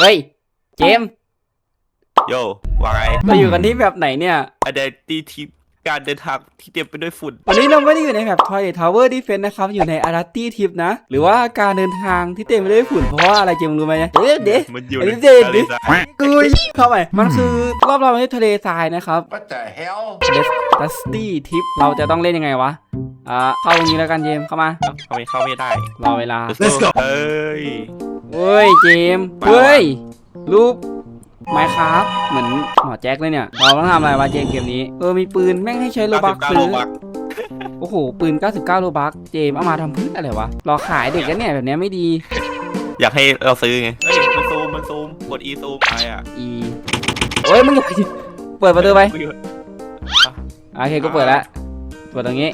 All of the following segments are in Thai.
เฮ้ย เจมส์โยว่าไงเราอยู่กันที่แบบไหนเนี่ยอันเดตีทีการเดินทางที่เต็มไปด้วยฝุ่น วันนี้เราไม่ได้อยู่ในแบบ Toilet Tower Defense นะครับ อยู่ใน a r a t i Tip นะ หรือว่าการเดินทางที่เต็มไปด้วยฝุ่น เพราะว่าอะไรเจมส์รู้ไหมเดี๋ยวเดี๋ยวมันอยู่อันในนี้เด็กทะเลทรายกูเข้าไป มันคือรอบเราในทะเลทรายนะครับ What the hell? Dusty Tip เราจะต้องเล่นยังไงวะ อ่า เข้าตรงนี้แล้วกันเจมส์เข้ามาทำไมเข้าไม่ได้ รอเวลา Let's go เอ้ย เฮ้ยเจมส์เฮ้ยรูปไมครับเหมือนหมอแจ็คเลยเนี่ย เราต้องทำอะไรวะเจมส์เกมนี้ เออมีปืนแม่งให้ใช้โลบัก99ซื้อโลบักโอ้โห ปืน 99 โลบักเจมส์เอามาทำพื้นอะไรวะ รอขายเด็กกันเนี่ยแบบเนี้ยไม่ดี อยากให้เราซื้อไงเฮ้ยมันซูมมันซูมกด e ซูมไปอะอีโอ้ยมึงอย่าเปิดประตูไปโอเคกูเปิดแล้วเปิดตรงนี้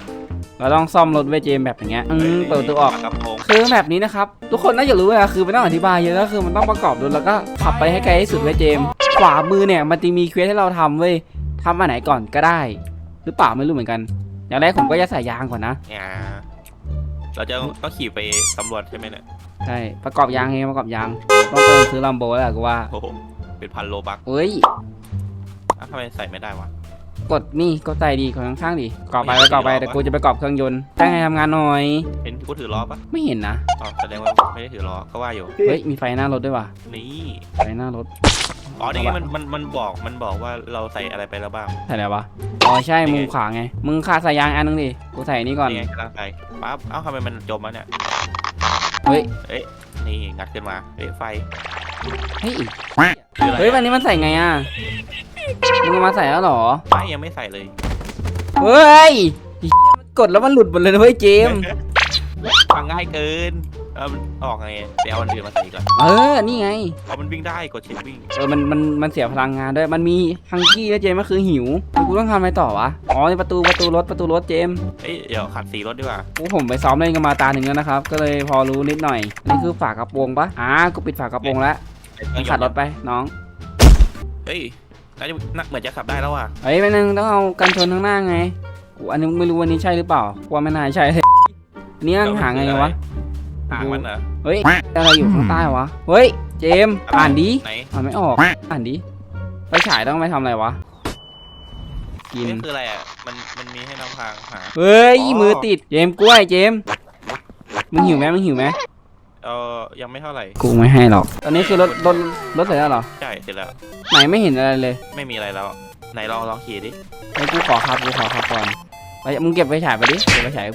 เราต้องซ่อมรถไว้เจมส์แบบอย่างเงี้ยอืมเปิดประตูออกกระโปรงคือแบบนี้นะครับ ทุกคนน่าจะรู้นะคือไม่ต้องอธิบายเยอะก็คือมันต้องประกอบรถแล้วก็ขับไปให้ไกลที่สุดไว้เจมส์ขวามือเนี่ยมันจะมีเควสให้เราทำเว้ยทำอันไหนก่อนก็ได้ หรือเปล่าไม่รู้เหมือนกัน อย่างแรกผมก็จะใส่ยางก่อนนะเนี่ยเราจะต้องขี่ไปสำรวจใช่ไหมเนี่ยใช่ประกอบยางไงประกอบยางต้องเติมซื้อลัมโบแล้วแหละกูว่าโอ้โหเป็นพันโลบักเอ้ยอะทำไมใส่ไม่ได้วะ กดนี่กดใส่ดีของข้างๆดิกรอบไปไปกรอบไปแต่กูจะไปกรอบเครื่องยนต์ตั้งไงทำงานหน่อย เห็นกูถือล้อปะไม่เห็นนะอ๋อแสดงว่าไม่ได้ถือล้อก็ว่าอยู่ เฮ้ยมีไฟหน้ารถด้วยว่ะนี่ไฟหน้ารถอ๋อนี่ไงมันมันมันบอกมันบอกว่าเราใส่อะไรไปแล้วบ้างใส่อะไรวะอ๋อใช่มุมขวาไงมึงขาดสายยางอันนึงดิกูใส่นี่ก่อนนี่ไงกำลังใส่ปั๊บเอ้าทำไมมันจมวะเนี่ยเฮ้ยเอ้ยนี่งัดขึ้นมาเอ้ยไฟเฮ้ย คืออะไรเฮ้ยวันนี้มันใส่ไงอะมึงเอามาใส่แล้วเหรอ ไม่ยังไม่ใส่เลยเฮ้ยไอ้เหี้ยกดแล้วมันหลุดหมดเลยนะเว้ยเจมส์ฟังง่ายเกินเอามันออกไงไปเอาอันอื่นมาใส่อีกก่อนเออ นี่ไง เอามันวิ่งได้กดเช็ควิ่งเออ มัน มัน มันเสียพลังงานด้วย มันมีฮังกี้แล้วเจมส์ก็คือหิวกูต้องทำอะไรต่อวะ อ๋อนี่ประตู ประตูรถ ประตูรถเจมส์เอ้ยเดี๋ยวขัดสีรถดีกว่าพวกผมไปซ้อมเล่นกันมาตาหนึ่งแล้วนะครับ ก็เลยพอรู้นิดหน่อยอันนี้คือฝากระโปรงปะอ่า กูปิดฝากระโปรงแล้ว มึงขัดรถไปน้องเฮ้ยน่าจะน่าเหมือนจะขับได้แล้วอะเฮ้ยแป๊บนึงต้องเอากันชนข้างหน้าไงกูอันนี้ไม่รู้วันนี้ใช่หรือเปล่ากูว่าไม่น่าใช่เลยอันนี่หาไงวะหางมันเหรอเฮ้ยอะไรอยู่ข้างใต้วะเฮ้ยเจมส์อ่านดิไหนอ่านไม่ออกอ่านดิไปฉายต้องไปทำอะไรวะกินนี่คืออะไรอะมันมันมีให้น้ำพางหาเฮ้ยอ๋อมือติดเจมส์กล้วยเจมส์มึงหิวไหมมึงหิวไหม เออยังไม่เท่าไหร่กูไม่ให้หรอก ตอนนี้คือรถรถรถเสร็จแล้วเหรอ ใช่เสร็จแล้ว ไหนไม่เห็นอะไรเลยไม่มีอะไรแล้วไหนลองลองขี่ดิไอ้กูขอครับกูขอครับก่อนไปมึงเก็บไปฉายไปดิ เก็บไปฉาย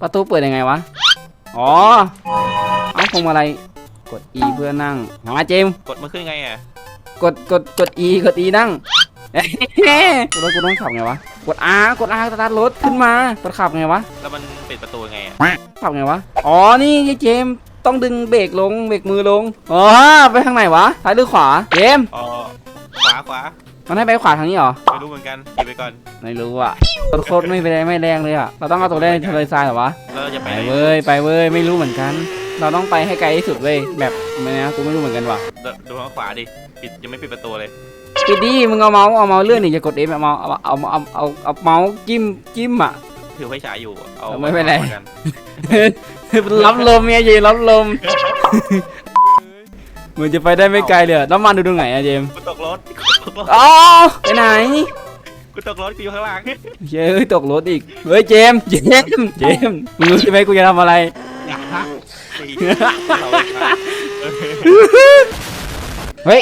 ประตูเปิดยังไงวะ อ๋อเอาพวงมาลัยกด E เพื่อนั่งมาเจมส์กดมันขึ้นไงอะกดกดกด E กด E นั่งเฮ้รถกูต้องขับไงวะ กด R กด R สตาร์ทรถขึ้นมากดขับไงวะแล้วมันปิดประตูไงอะขับไงวะอ๋อนี่เจมต้องดึงเบรกลงเบรกมือลงอ๋อไปทางไหนวะซ้ายหรือขวาเจมอ๋อขวาขวามันให้ไปขวาทางนี้เหรอไม่รู้เหมือนกันขี่ไปก่อนไม่รู้อะรถโคตรไม่ไปไม่แรงเลยอะเราต้องเอาตัวแรกทะเลทรายเหรอวะเราจะไปไปเว้ยไปเว้ยไม่รู้เหมือนกัน เราต้องไปให้ไกลที่สุดเว้ยแบบไม่นะกูไม่รู้เหมือนกันว่ะดูดูทางขวาดิปิดยังไม่ปิดประตูเลย ปิดดิมึงเอาเมาส์เอาเมาส์เลื่อนนี่จะกดเอฟเอาเมาส์เอาเอาเอาเอาเอาเมาส์จิ้มจิ้มอะ ถือไฟฉายอยู่ เอาเออไม่เป็นไรหมือกันรับลมเมียเจรับลมเหมือนจะไปได้ไม่ไกลเลยอะน้ำมันดูตรงไหนอะเจมส์กูตกรถกูตกรถอ๋อไปไหนกูตกรถกูอยู่ข้างหลังเฮ้ยตกรถอีกเฮ้ยเจมส์เจมส์เจมส์มึงรู้ใช่ไหมกูจะทำอะไร อย่าฮะเราไปครับเฮ้ย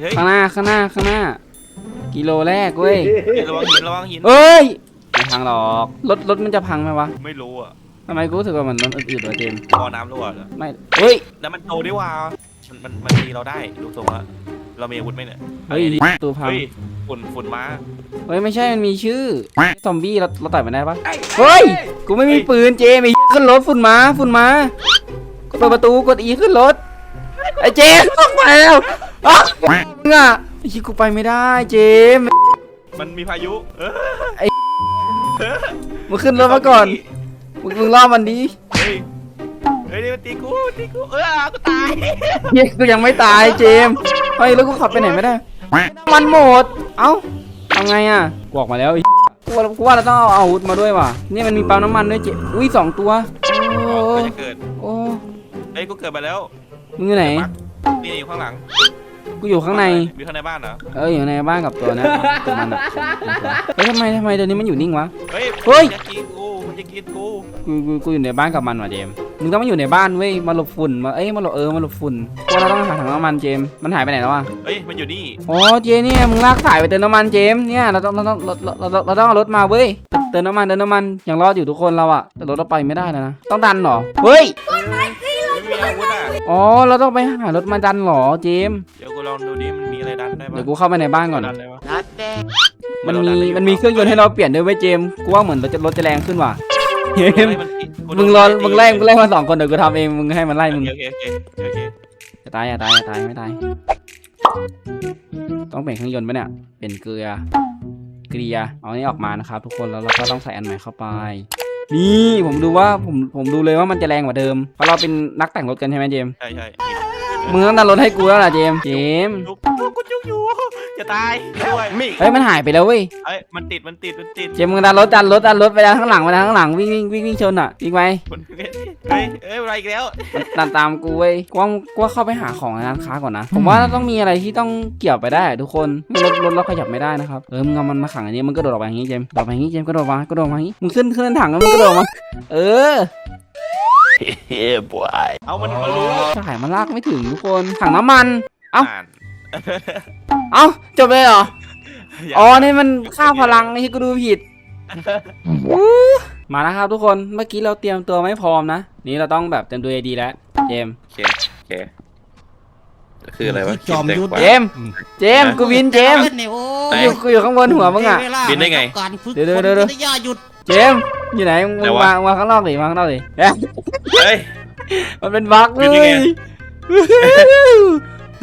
เฮ้ยข้างหน้าข้างหน้าข้างหน้า กิโลแรกเว้ยระวังหินระวังหิน เอ้ยไม่พังหรอกรถรถมันจะพังไหมวะไม่รู้อะทำไมกูรู้สึกว่ามันรถอืดๆวะเจมส์บ่อน้ำรั่วเหรอไม่เฮ้ยแล้วมันโตดีว่ามันมันมันตีเราได้ดูทรงละเรามีอาวุธไหมเนี่ยเฮ้ยตัวพังเฮ้ยฝุ่นฝุ่นมาเฮ้ยไม่ใช่มันมีชื่อซอมบี้เราเราต่อยมันได้ปะเฮ้ยกูไม่มีปืนเจมส์ไอ้ขึ้นรถฝุ่นมาฝุ่นมา กดเปิดประตูกดอีขึ้นรถ ไอ้เจมส์ต้องไปแล้วอ้าวมึงอะไอ้ชิกูไปไม่ได้เจมส์มันมีพายุ เออมึงขึ้นรถมาก่อนมึงมึงล่อมันดีเฮ้ยเฮ้ยนี่มันตีกูตีกูเออกูตายเฮ้ยกูยังไม่ตายเจมส์เฮ้ยแล้วกูขับไปไหนไม่ได้น้ำมันหมด เอ้าทำไงอะกูออกมาแล้วไอ้กูว่ากูว่าเราต้องเอาอาวุธมาด้วยว่ะ นี่มันมีปั๊มน้ำมันด้วยเจอุ้ยสองตัว โอ้ก็จะเกิดโอ้ เฮ้ยกูเกิดมาแล้ว มึงอยู่ไหน นี่อยู่ข้างหลังกูอยู่ข้างใน อยู่ข้างในบ้านเหรอ เอออยู่ในบ้านกับตัวนะตัวมันอะเฮ้ยทำไมทำไมเดี๋ยวนี้มันอยู่นิ่งวะ เฮ้ยเฮ้ย มันจะกินกูมันจะกินกู กูกูกูอยู่ในบ้านกับมันว่ะเจมส์มึงต้องมาอยู่ในบ้านเว้ย มาหลบฝุ่น มาเอ้ย มาหลบเออ มาหลบฝุ่นพวกเราต้องหาถังน้ำมันเจมส์มันหายไปไหนแล้ววะเฮ้ย มันอยู่นี่ อ๋อเจเนี่ยมึงลากสายไปเติมน้ำมันเจมส์เนี่ยเราต้องเราต้องเราเราเราเราต้องเอารถมาเว้ย เติมน้ำมันเติมน้ำมันยังรอดอยู่ทุกคนเราอะแต่รถเราไปไม่ได้แล้วนะ ต้องดันเหรอ เฮ้ย ไม่มีอาวุธอะ อ๋อ เราต้องไปหารถมาดันเหรอเจมส์เดี๋ยวกูลองดูดิมันมีอะไรดันได้ปะเดี๋ยวกูเข้าไปในบ้านก่อน ดันได้ปะมันมีมันมีเครื่องยนต์ให้เราเปลี่ยนด้วยเว้ยเจมส์กูว่าเหมือนรถจะรถจะแรงขึ้นว่ะเจมส์มึงรอมึงไล่มึงไล่มาสองคนเดี๋ยวกูทำเองมึงให้มันไล่มึงโอเคโอเคโอเคจะตายอย่าตายอย่าตายไม่ตาย ต้องเปลี่ยนเครื่องยนต์ปะเนี่ยเป็นเกลือเกลียเอาอันนี้ออกมานะครับทุกคนแล้วเราก็ต้องใส่อันใหม่เข้าไป นี่ผมดูว่าผมผมดูเลยว่ามันจะแรงกว่าเดิม เพราะเราเป็นนักแต่งรถกันใช่ไหมเจมส์ใช่ใช่มึงต้องดันรถให้กูแล้วล่ะเจมส์เจมส์จุกจุกกูจุกอยู่ จะตายด้วยมิเฮ้ยมันหายไปแล้วเว้ยเอ้ยมันติดมันติดมันติดเจมส์มึงดันรถดันรถดันรถไปดันข้างหลังไปดันข้างหลังวิ่งวิ่งวิ่งวิ่งชนอะวิ่งไปมันเฮ้ยเอ้ยอะไรอีกแล้วตามตามกูเว้ยกว้างกว่าเข้าไปหาของในร้านค้าก่อนนะ ผมว่าต้องมีอะไรที่ต้องเกี่ยวไปได้อะทุกคนไม่รถรถเราขยับไม่ได้นะครับเออมึงเอามันมาขังอันนี้มันกระโดดออกไปอย่างนี้เจมส์กระโดดไปอย่างนี้เจมส์กระโดดมากระโดดมาอย่างนี้มึงขึ้นขึ้นถังแล้วมึงกระโดดมาเออเอามันมารู้สายมันลากไม่ถึงทุกคนถังน้ำมัน เอ้าอ่าน เอ้าจบเลยเหรอย่าอ๋อ นี่มันค่าพลังไอ้ที่กูดูผิดอู้มาแล้วครับทุกคน เมื่อกี้เราเตรียมตัวไม่พร้อมนะ นี่เราต้องแบบเตรียมตัวดีๆแล้ว เจมส์โอเคโอเคคืออะไรวะจอมยุทธ เจมส์เจมส์กูวินเจมส์เนี่ยโอ้ไหนอยู่กูอยู่ข้างบนหัวมึงอะ บินได้ไง การฝึกเดี๋ยวฝนเดี๋ยวเดี๋ยววิทยาหยุด เจมส์อยู่ไหนมึงไหนวะวางวางข้างนอกดิวางข้างนอกดิเอ๊ะเฮ้ย มันเป็นบั๊กเล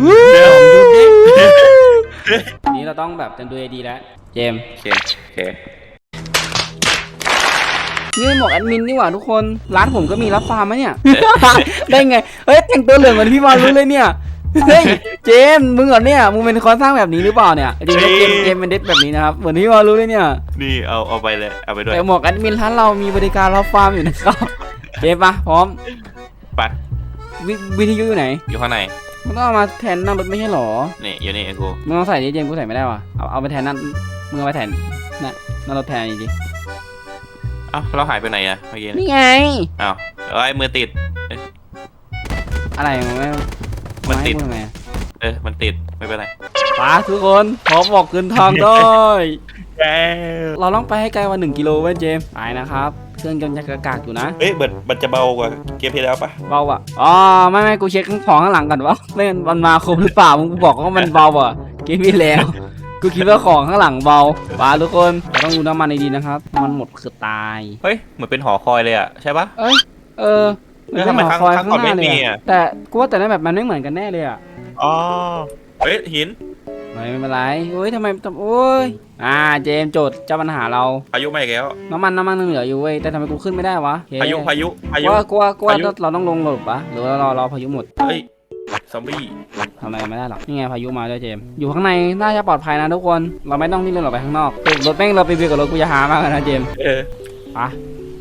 อยู่ยนี่ไงนี่เราต้องแบบเต็มตัวดีแล้ว เจมส์โอเคโอเคนี่หมวกแอดมินนี่หว่าทุกคน ร้านผมก็มีรับฟาร์มไหมเนี่ย ได้ไง เฮ้ยแต่งตัวเหลืองเหมือนพี่มารู้เลยเนี่ย เฮ้ยเจมส์มึงเหรอเนี่ย มึงเป็นคนสร้างแบบนี้หรือเปล่าเนี่ย จริงๆเจมส์เจมส์เป็นเด็ดแบบนี้นะครับ เหมือนพี่มารู้เลยเนี่ย นี่เอาเอาไปเลยเอาไปด้วยแต่หมวกแอดมินร้านเรามีบริการรับฟาร์มอยู่นะครับ เจมส์ปะพร้อมไปวิวิทยุอยู่ไหน อยู่ข้างใน มันต้องเอามาแทนนั่งรถไม่ใช่หรอนี่อยู่นี่ไอ้กูมึงเอาใส่ดิเจมส์กูใส่ไม่ได้ว่ะเอาเอาไปแทนนั่นมึงเอาไปแทนน่ะนั่นรถแทนจริงเอ้าเราหายไปไหนอะเมื่อกี้ๆนี่ไงอ้าวเอ้ยมือติด อะไรมึงไม่มันติดไพูทำไมอะเออมันติดไม่เป็นไรไปทุกคนพร้อมบอกขึ้นทางได้แย่เราต้องไปให้ไกลกว่า1กิโลเว้ยเจมส์ไปนะครับ เครื่องยนต์จะกระกากอยู่นะเฮ้ยเบิดมันจะเบากว่าเกมที่แล้วปะเบาอะอ๋อไม่ไม่กูเช็คของข้างหลังก่อนว่าไม่งั้นมันมาครบหรือเปล่ามึงกูบอกว่ามันเบาอะเกมที่แล้วกูคิดว่าของข้างหลังเบาไปทุกคนเราต้องดูน้ำมันดีๆนะครับ มันหมดคือตายเฮ้ยเหมือนเป็นหอคอยเลยอะใช่ปะเอ้ยเออแล้วทำไมหอครั้งคอยครั้งข้างหน้าก่อนไม่เลยมีอะอะแต่กูว่าแต่ละแบบมันไม่เหมือนกันแน่เลยอะอ๋อเฮ้ยหิน ไม่ไม่เป็นไรโอ้ยทำไมทำโอ้ยอ่าเจมส์โจทย์เจ้าปัญหาเรา พายุมาอีกแล้ว น้ำมันน้ำมันยังเหลืออยู่เว้ยแต่ทำไมกูขึ้นไม่ได้วะโอเคพายุ พายุ พายุ กลัวกลัวกลัวพายุ เราต้องลงหลบปะหรือว่าเรารอพายุหมดเฮ้ย ซอมบี้ ทำอะไรไม่ได้หรอกนี่ไงพายุมาด้วยเจมส์อยู่ข้างในน่าจะปลอดภัยนะทุกคนเราไม่ต้องรีบเดินออกไปข้างนอกเฮ้ยรถแม่งเราไปเบียดกับรถกูจะหามากเลยนะเจมส์เอออ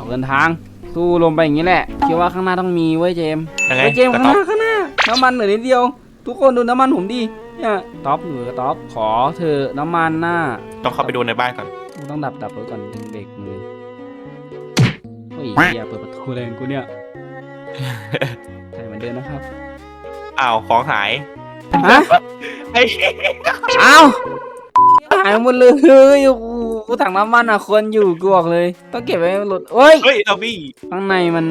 อกเดินทางสู้ลมไปอย่างนี้แหละคิดว่าข้างหน้าต้องมีเว้ยเจมส์ยังไงเฮ้ยเจมส์กระข้างหต๊อบน้าข้างหน้าน้ำมันเหลือนิดเดียว ทุกคนดูน้ำมันผมดิเนี่ยท็อปอยู่กับท็อปขอเธอะน้ำมันหน้าต้องเข้าไปดูในบ้านก่อน กูต้องดับดับรถก่อนดึงเบรกมือเฮ้ยเฮียเปิดประตูแรงกูเนี่ยใส่เหมือนเดิมนะครับอ้าวของหายฮะไอ้เอ้าหายหมดเลยโอ้โหกูถังน้ำมันอะคนอยู่กูบอกเลย ต้องเก็บไว้ในรถเอ้ยเฮ้ยซอมบี้ข้างในมัน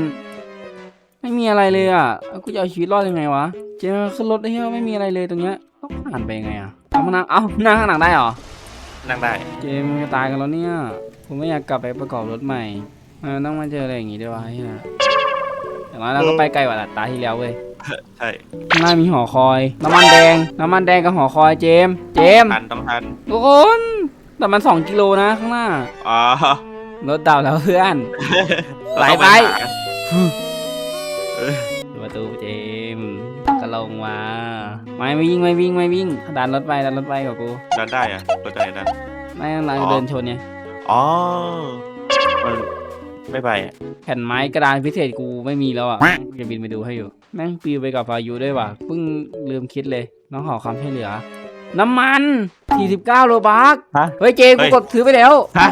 ไม่มีอะไรเลยอะแล้วกูจะเอาชีวิตรอดยังไงวะ เจมาขึ้นรถได้ยังไม่มีอะไรเลยตรงเนี้ยต้องผ่านไปยังไงอะเอามานั่ง เอ้านั่งข้างหลังได้เหรอ นั่งได้ เจมส์จะตายกันแล้วเนี่ย ผมไม่อยากกลับไปประกอบรถใหม่ทำไมมันต้องมาเจออะไรอย่างงี้ด้วยวะเฮียอย่างน้อยเราก็ไปไกลกว่าตาที่แล้วเว้ย ใช่ข้างหน้ามีหอคอย น้ำมันแดง น้ำมันแดงกับหอคอยเจมส์เจมส์ทันต้องทันทุกคน แต่มันสองกิโลนะข้างหน้า อ๋อ รถดับแล้วเพื่อนไหลไปดู ประตูเจมส์ก็ลงมาไม่ไม่วิ่งไม่วิ่งไม่วิ่งดันรถไปดันรถไปกับกูดันได้อะรถจะไหนดันไม่งั้นเราอ๋อเดินชนเนี่ยอ๋อมันไม่ไปอะแผ่นไม้กระดานพิเศษกูไม่มีแล้วอะกูจะบินไปดูให้อยู่ แม่งปลิวไปกับพายุด้วยว่ะเพิ่งลืมคิดเลย น้องขอความช่วยเหลือ น้ำมัน 49 โลบักฮะเฮ้ยเจกูกดถือไปแล้วฮะ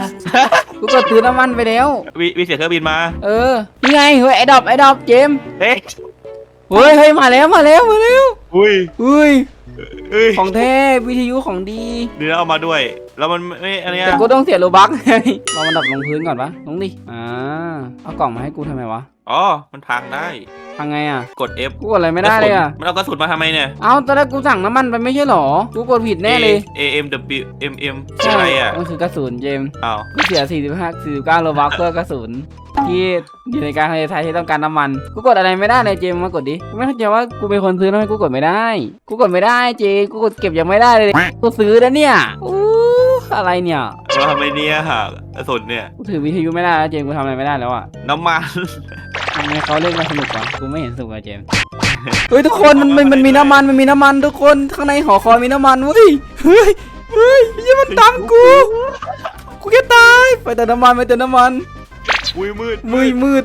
กูกดถือน้ำมันไปแล้ววิวิเสียเครื่องบินมา เออนี่ไงเฮ้ยไอ้ดอบไอ้ดอบเจมส์เฮ้ยเฮ้ยเฮ้ยมาแล้วมาแล้วมาแล้วอุ้ยอุ้ยเอ้ยของแท้วิทยุของดีเดี๋ยวเอามาด้วย แล้วมันไม่อันเนี้ยแต่กูต้องเสียโลบักไงเรามันดับลงพื้นก่อนปะลงดิอ่าเอากล่องมาให้กูทำไมวะ อ๋อ มันพังได้ ทำไงอะ กด F กูกดอะไรไม่ได้เลยอะ มันเอากระสุนมาทำไมเนี่ย เอาตอนแรกกูสั่งน้ำมันไปไม่ใช่หรอ กูกดผิดแน่เลย A M W M M ใช่อะไรอะมันคือกระสุนเจมส์อ้าวกูเสีย 45 49โลบักเพื่อกระสุนที่อยู่ในการทะเลทรายที่ต้องการน้ำมัน กูกดอะไรไม่ได้เลยเจมส์มากดดิกูไม่เข้าใจว่ากูเป็นคนซื้อทำไมกูกดไม่ได้ กูกดไม่ได้เจกูกดเก็บยังไม่ได้เลย กูซื้อแล้วเนี่ยอู้อะไรเนี่ยเราทำไมเนี่ยฮะกระสุนเนี่ย กูถือวิทยุไม่ได้แล้วเจมส์กูทำอะไรไม่ได้แล้วอะน้ำมัน ทำไมเขาเล่นมาสนุกวะกูไม่เห็นสนุกอะเจมส์เฮ้ยทุกคนมันมันมันมีน้ำมันมันมีน้ำมันทุกคนข้างในหอคอยมีน้ำมันเว้ยเฮ้ยเฮ้ยอยังมันตามกูกูแค่ตายไปเติมน้ำมันไปเติมน้ำมันอุ้ยมืดมืดมืด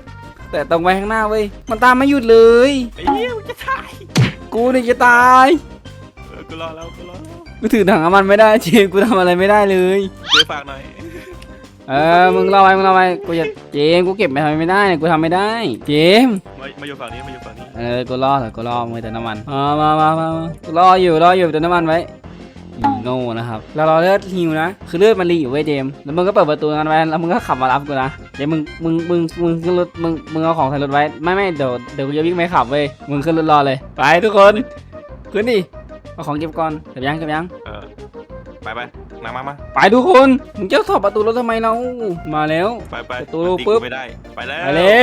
แต่ตรงไปข้างหน้าเว้ยมันตามไม่หยุดเลยไอ้เหี้ยมันจะตายกูนี่จะตายเออกูรอแล้วกูรอแล้วกูถือถังน้ำมันไม่ได้เจมส์กูทำอะไรไม่ได้เลยเดี๋ยวฝากหน่อย เออ มึงรอไว้มึงรอไว้กูจะเจมส์กูเก็บไปทำไม่ได้เนี่ยกูทำไม่ได้ เจมส์มามาอยู่ฝั่งนี้มาอยู่ฝั่งนี้เออ กูรอเถอะกูรอมือเติมน้ำมันมามามามามากูรออยู่รออยู่เติมน้ำมันไว้อีโง่นะครับเรารอเลือดฮิวนะ คือเลือดมันรีอยู่เว้ยเจมส์แล้วมึงก็เปิดประตูกันไว้แล้วมึงก็ขับมารับกูนะ เดี๋ยวมึง มึง มึง มึงขึ้นรถ มึง มึงเอาของใส่รถไว้ ไม่ไม่เดี๋ยว เดี๋ยวกูจะวิ่งไปขับเว้ย มึงขึ้นรถรอเลย ไปทุกคน ขึ้นดิ เอาของเก็บก่อน เก็บยัง เก็บยัง เออ ไปไป มามามาไปทุกคนมึงจะถอดประตูรถทำไมเรามาแล้ว ไปไปประตูมันตีปุ๊บ กูไม่ได้ ไปแล้วไปเลย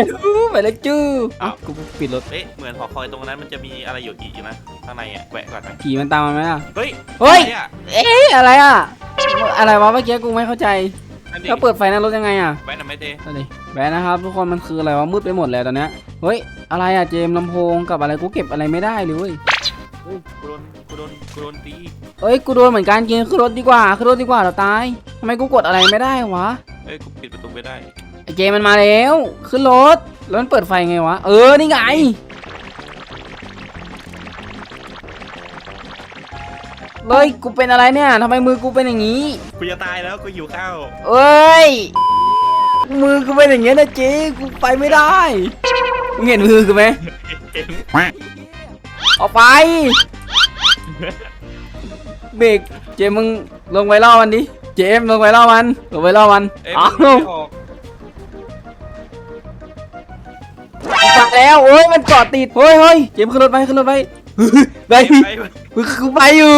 ไปเลยจื้ออะกูปิดรถเอ๊ะเหมือนหอคอยตรงนั้นมันจะมีอะไรอยู่อีกอยู่นะข้างในอะแวะก่อนไหมผีมันตามมาไหมอะ เฮ้ยเฮ้ย อะไรอะเอ๊ะอะไรอะอะไรวะเมื่อกี้กูไม่เข้าใจนั่นดิแล้วเปิดไฟหน้ารถยังไงอะแวะหน่อยไหมเต้นั่นดิแบนนะครับ ทุกคนมันคืออะไรวะมืดไปหมดแล้วตอนเนี้ยเฮ้ยอะไรอะเจมส์ลำโพงกับอะไรกูเก็บอะไรไม่ได้เลยเว้ยเฮ้ย กูโดนกูโดนกูโดนตีเอ้ยกูโดนเหมือนกันกินขึ้นรถดีกว่าขึ้นรถดีกว่าเราตายทำไมกูกดอะไรไม่ได้วะเอ้ยกูปิดประตูไม่ได้ไอเจมส์มันมาแล้วขึ้นรถแล้วมันเปิดไฟไงวะเออนี่ไงเลยกูเป็นอะไรเนี่ยทำไมมือกูเป็นอย่างนี้กูจะตายแล้วกูหิวข้าวเอ้ยมือกูเป็นอย่างเงี้ยนะเจ๊กูไปไม่ได้มึงเห็นมือกูไหมเอ็มออกไป เบรกเจมส์มึงลงไปล่อมันดิ เจมส์ลงไปล่อมัน ลงไปล่อมันเอ้ยอ้ามันวไม่ออกปักแล้วโอ้ยมันเกาะติดเฮ้ยเฮ้ยเจมส์ขึ้นรถไปขึ้นรถไปไปไปไปมึงกูไปอยู่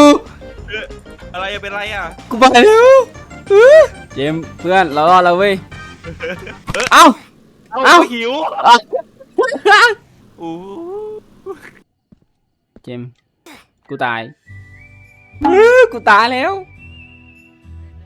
อะไรอะเป็นไรอะกูไปแล้วเจมส์เพื่อนเรารอดแล้วเว้ย เอ้า เอ้ากูหิวอู้ เจมส์ กูตายกูตายแล้ว